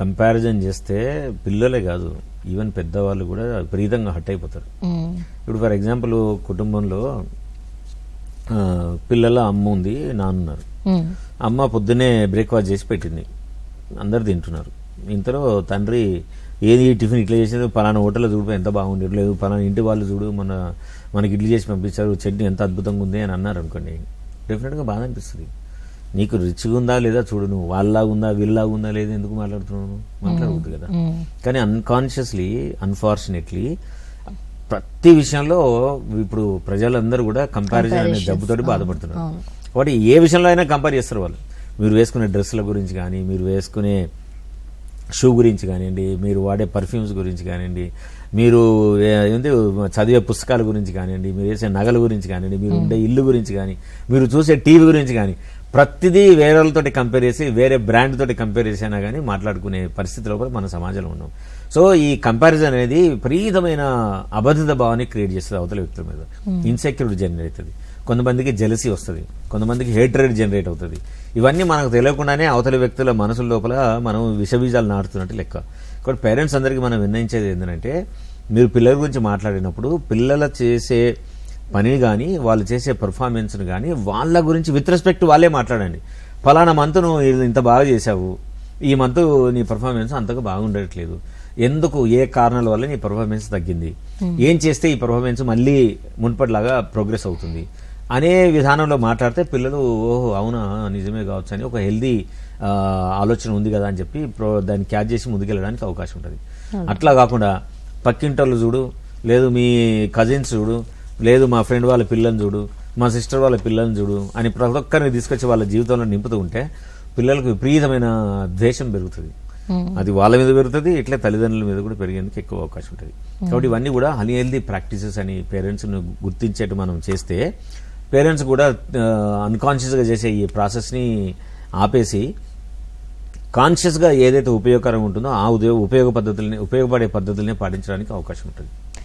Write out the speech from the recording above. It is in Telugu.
కంపారిజన్ చేస్తే పిల్లలే కాదు ఈవెన్ పెద్దవాళ్ళు కూడా విపరీతంగా హట్ అయిపోతారు. ఉమ్, ఇప్పుడు ఫర్ ఎగ్జాంపుల్ కుటుంబంలో పిల్లల అమ్మ ఉంది నాన్న ఉన్నారు. ఉమ్, అమ్మ పొద్దున్నే బ్రేక్ఫాస్ట్ చేసి పెట్టింది. అందరు తింటున్నారు. ఇంతలో తండ్రి ఏది టిఫిన్ ఇట్లా చేసేది పలానా హోటల్లో చూడు ఎంత బాగుంది లేదు పలానా ఇంటి వాళ్ళు చూడు మన మనకి ఇడ్లీ చేసి పంపించారు చట్నీ ఎంత అద్భుతంగా ఉంది అని అన్నారు అనుకోండి. డెఫినెట్గా బాధ అనిపిస్తుంది. నీకు రిచ్గా ఉందా లేదా చూడు నువ్వు వాళ్ళలాగా ఉందా వీళ్ళలాగా ఉందా లేదా ఎందుకు మాట్లాడుతున్నావు? మాట్లాడకూడదు కదా. కానీ అన్కాన్షియస్లీ అన్ఫార్చునేట్లీ ప్రతి విషయంలో ఇప్పుడు ప్రజలందరూ కూడా కంపారిజన్ అనే. జబ్బుతోటి బాధపడుతున్నారు. కాబట్టి ఏ విషయంలో అయినా కంపేర్ చేస్తారు వాళ్ళు మీరు వేసుకునే డ్రెస్సుల గురించి కానీ మీరు వేసుకునే షూ గురించి కానివ్వండి మీరు వాడే పర్ఫ్యూమ్స్ గురించి కానివ్వండి మీరు ఏంటి చదివే పుస్తకాల గురించి కానివ్వండి మీరు వేసే నగల గురించి కానివ్వండి మీరు ఉండే ఇల్లు గురించి కానీ మీరు చూసే టీవీ గురించి కానీ ప్రతిదీ వేరే వాళ్ళతోటి కంపేర్ చేసి వేరే బ్రాండ్ తోటి కంపేర్ చేసినా కానీ మాట్లాడుకునే పరిస్థితిలో కూడా మన సమాజంలో ఉన్నాం. సో ఈ కంపారిజన్ అనేది విపరీతమైన అబద్ధత భావాన్ని క్రియేట్ చేస్తుంది అవతల వ్యక్తుల మీద. ఇన్సెక్యూరిటీ జనరేట్ అవుతుంది. కొంతమందికి జెలసీ వస్తుంది. కొంతమందికి హేట్రేడ్ జనరేట్ అవుతుంది. ఇవన్నీ మనకు తెలియకుండానే అవతల వ్యక్తుల మనసుల లోపల మనం విషబీజాలు నాటుతున్నట్టు లెక్క. కాబట్టి పేరెంట్స్ అందరికీ మనం నిర్ణయించేది ఏంటంటే మీరు పిల్లల గురించి మాట్లాడినప్పుడు పిల్లల చేసే పని కానీ వాళ్ళు చేసే పెర్ఫార్మెన్స్ని కానీ వాళ్ళ గురించి విత్ రెస్పెక్ట్ వాళ్ళే మాట్లాడండి. ఫలానా మంత్ నువ్వు ఇంత బాగా చేశావు. ఈ మంత్ నీ పర్ఫార్మెన్స్ అంతగా బాగుండట్లేదు. ఎందుకు? ఏ కారణాల వల్ల నీ పర్ఫార్మెన్స్ తగ్గింది? ఏం చేస్తే ఈ పర్ఫార్మెన్స్ మళ్ళీ మున్పటిలాగా ప్రోగ్రెస్ అవుతుంది? అనే విధానంలో మాట్లాడితే పిల్లలు ఓహో అవునా? నిజమే కావచ్చు అని ఒక హెల్దీ ఆలోచన ఉంది కదా అని చెప్పి ప్రో దాన్ని క్యాచ్ చేసి ముందుకెళ్ళడానికి అవకాశం ఉంటుంది. అట్లా కాకుండా పక్కింటోళ్ళు చూడు లేదు మీ కజిన్స్ చూడు లేదు మా ఫ్రెండ్ వాళ్ళ పిల్లల్ని చూడు మా సిస్టర్ వాళ్ళ పిల్లల్ని చూడు అని ప్రతి ఒక్కరిని తీసుకొచ్చి వాళ్ళ జీవితంలో నింపుతూ ఉంటే పిల్లలకు విపరీతమైన ద్వేషం పెరుగుతుంది. అది వాళ్ళ మీద పెరుగుతుంది ఇట్లే తల్లిదండ్రుల మీద కూడా పెరిగేందుకు ఎక్కువ అవకాశం ఉంటుంది. కాబట్టి ఇవన్నీ కూడా అన్హెల్దీ ప్రాక్టీసెస్ అని పేరెంట్స్ గుర్తించేట్టు మనం చేస్తే పేరెంట్స్ కూడా అన్కాన్షియస్గా చేసే ఈ ప్రాసెస్ని ఆపేసి కాన్షియస్గా ఏదైతే ఉపయోగకరం ఉంటుందో ఆ ఉపయోగ పద్ధతుల్ని ఉపయోగపడే పద్ధతుల్ని పాటించడానికి అవకాశం ఉంటుంది.